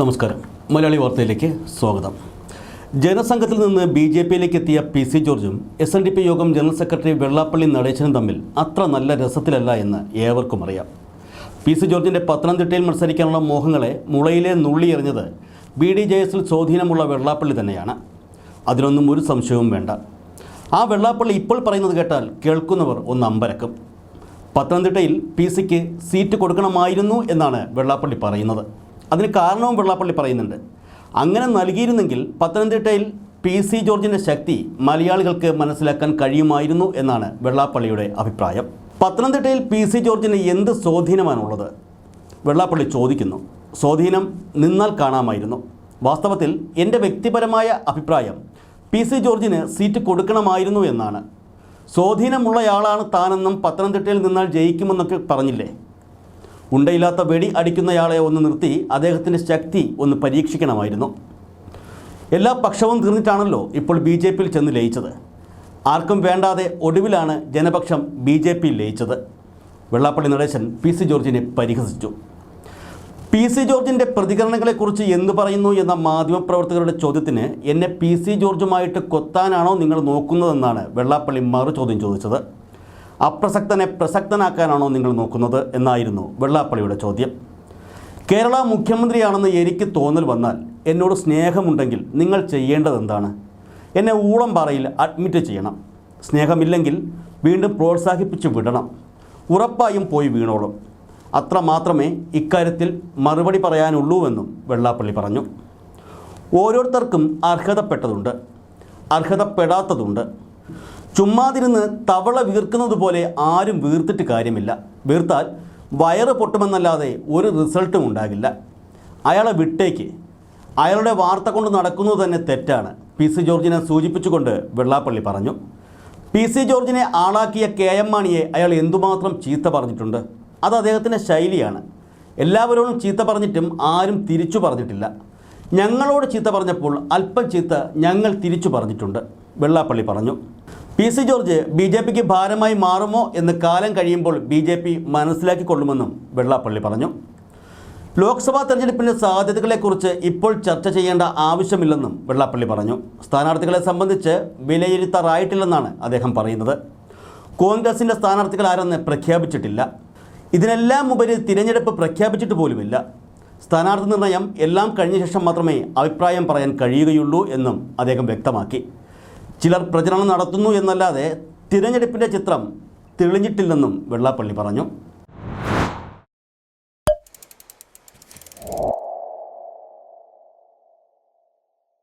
നമസ്കാരം. മലയാളി വാർത്തയിലേക്ക് സ്വാഗതം. ജനസംഘത്തിൽ നിന്ന് ബി ജെ പിയിലേക്ക് എത്തിയ പി സി ജോർജും എസ് എൻ ഡി പി യോഗം ജനറൽ സെക്രട്ടറി വെള്ളാപ്പള്ളി നടേശനും തമ്മിൽ അത്ര നല്ല രസത്തിലല്ല എന്ന് ഏവർക്കും അറിയാം. പി സി ജോർജിന്റെ പത്തനംതിട്ടയിൽ മത്സരിക്കാനുള്ള മോഹങ്ങളെ മുളയിലെ നുള്ളി എറിഞ്ഞത് ബി ഡി ജെ എസിൽ സ്വാധീനമുള്ള വെള്ളാപ്പള്ളി തന്നെയാണ്. അതിനൊന്നും ഒരു സംശയവും വേണ്ട. ആ വെള്ളാപ്പള്ളി ഇപ്പോൾ പറയുന്നത് കേട്ടാൽ കേൾക്കുന്നവർ ഒന്ന് അമ്പരക്കും. പത്തനംതിട്ടയിൽ പി സിക്ക് സീറ്റ് കൊടുക്കണമായിരുന്നു എന്നാണ് വെള്ളാപ്പള്ളി പറയുന്നത്. അതിന് കാരണവും വെള്ളാപ്പള്ളി പറയുന്നുണ്ട്. അങ്ങനെ നൽകിയിരുന്നെങ്കിൽ പത്തനംതിട്ടയിൽ പി സി ജോർജിന്റെ ശക്തി മലയാളികൾക്ക് മനസ്സിലാക്കാൻ കഴിയുമായിരുന്നു എന്നാണ് വെള്ളാപ്പള്ളിയുടെ അഭിപ്രായം. പത്തനംതിട്ടയിൽ പി സി ജോർജിന് എന്ത് സ്വാധീനമാണുള്ളത്? വെള്ളാപ്പള്ളി ചോദിക്കുന്നു. സ്വാധീനം നിന്നാൽ കാണാമായിരുന്നു. വാസ്തവത്തിൽ എന്റെ വ്യക്തിപരമായ അഭിപ്രായം പി സി ജോർജിന് സീറ്റ് കൊടുക്കണമായിരുന്നു എന്നാണ്. സ്വാധീനമുള്ളയാളാണ് താനെന്നും പത്തനംതിട്ടയിൽ നിന്നാൽ ജയിക്കുമെന്നൊക്കെ പറഞ്ഞില്ലേ? ഉണ്ടയില്ലാത്ത വെടി അടിക്കുന്നയാളെ ഒന്ന് നിർത്തി അദ്ദേഹത്തിന്റെ ശക്തി ഒന്ന് പരീക്ഷിക്കണമായിരുന്നു. എല്ലാ പക്ഷവും തീർന്നിട്ടാണല്ലോ ഇപ്പോൾ ബി ജെ പിയിൽ ചെന്ന് ലയിച്ചത്. ആർക്കും വേണ്ടാതെ ഒടുവിലാണ് ജനപക്ഷം ബി ജെ പിയിൽ ലയിച്ചത്. വെള്ളാപ്പള്ളി നടേശൻ പി സി ജോർജിനെ പരിഹസിച്ചു. പി സി ജോർജിന്റെ പ്രതികരണങ്ങളെക്കുറിച്ച് എന്തു പറയുന്നു എന്ന മാധ്യമപ്രവർത്തകരുടെ ചോദ്യത്തിന് എന്നെ പി സി ജോർജുമായിട്ട് കൊത്താനാണോ നിങ്ങൾ നോക്കുന്നതെന്നാണ് വെള്ളാപ്പള്ളി മറു ചോദ്യം ചോദിച്ചത്. അപ്രസക്തനെ പ്രസക്തനാക്കാനാണോ നിങ്ങൾ നോക്കുന്നത് എന്നായിരുന്നു വെള്ളാപ്പള്ളിയുടെ ചോദ്യം. കേരള മുഖ്യമന്ത്രിയാണെന്ന് എനിക്ക് തോന്നൽ വന്നാൽ എന്നോട് സ്നേഹമുണ്ടെങ്കിൽ നിങ്ങൾ ചെയ്യേണ്ടത് എന്താണ് എന്നെ ഊളം പാറയിൽ അഡ്മിറ്റ് ചെയ്യണം. സ്നേഹമില്ലെങ്കിൽ വീണ്ടും പ്രോത്സാഹിപ്പിച്ച് വിടണം. ഉറപ്പായും പോയി വീണോളും. അത്ര മാത്രമേ ഇക്കാര്യത്തിൽ മറുപടി പറയാനുള്ളൂവെന്നും വെള്ളാപ്പള്ളി പറഞ്ഞു. ഓരോരുത്തർക്കും അർഹതപ്പെട്ടതുണ്ട്. അർഹതപ്പെടാത്തതുണ്ട്. ചുമ്മാതിരുന്ന് തവള വീർക്കുന്നത് പോലെ ആരും വീർത്തിട്ട് കാര്യമില്ല. വീർത്താൽ വയറ് പൊട്ടുമെന്നല്ലാതെ ഒരു റിസൾട്ടും ഉണ്ടാകില്ല. അയാളെ വിട്ടേക്ക്. അയാളുടെ വാർത്ത കൊണ്ട് നടക്കുന്നത് തന്നെ തെറ്റാണ്. പി സി ജോർജിനെ സൂചിപ്പിച്ചുകൊണ്ട് വെള്ളാപ്പള്ളി പറഞ്ഞു. പി സി ജോർജിനെ ആളാക്കിയ കെ എം മാണിയെ അയാൾ എന്തുമാത്രം ചീത്ത പറഞ്ഞിട്ടുണ്ട്? അത് അദ്ദേഹത്തിന്റെ ശൈലിയാണ്. എല്ലാവരോടും ചീത്ത പറഞ്ഞിട്ടും ആരും തിരിച്ചു പറഞ്ഞിട്ടില്ല. ഞങ്ങളോട് ചീത്ത പറഞ്ഞപ്പോൾ അല്പം ചീത്ത ഞങ്ങൾ തിരിച്ചു പറഞ്ഞിട്ടുണ്ട്. വെള്ളാപ്പള്ളി പറഞ്ഞു. P C George B J പിക്ക് ഭാരമായി മാറുമോ എന്ന് കാലം കഴിയുമ്പോൾ ബി ജെ പി മനസ്സിലാക്കിക്കൊള്ളുമെന്നും വെള്ളാപ്പള്ളി പറഞ്ഞു. ലോക്സഭാ തെരഞ്ഞെടുപ്പിന്റെ സാധ്യതകളെക്കുറിച്ച് ഇപ്പോൾ ചർച്ച ചെയ്യേണ്ട ആവശ്യമില്ലെന്നും വെള്ളാപ്പള്ളി പറഞ്ഞു. സ്ഥാനാർത്ഥികളെ സംബന്ധിച്ച് വിലയിരുത്താറായിട്ടില്ലെന്നാണ് അദ്ദേഹം പറയുന്നത്. കോൺഗ്രസിന്റെ സ്ഥാനാർത്ഥികൾ ആരെന്ന് പ്രഖ്യാപിച്ചിട്ടില്ല. ഇതിനെല്ലാം ഉപരി തിരഞ്ഞെടുപ്പ് പ്രഖ്യാപിച്ചിട്ട് പോലുമില്ല. സ്ഥാനാർത്ഥി നിർണയം എല്ലാം കഴിഞ്ഞ ശേഷം മാത്രമേ അഭിപ്രായം പറയാൻ കഴിയുകയുള്ളൂ എന്നും അദ്ദേഹം വ്യക്തമാക്കി. ചിലർ പ്രചരണം നടത്തുന്നു എന്നല്ലാതെ തിരഞ്ഞെടുപ്പിന്റെ ചിത്രം തെളിഞ്ഞിട്ടില്ലെന്നും വെള്ളാപ്പള്ളി പറഞ്ഞു.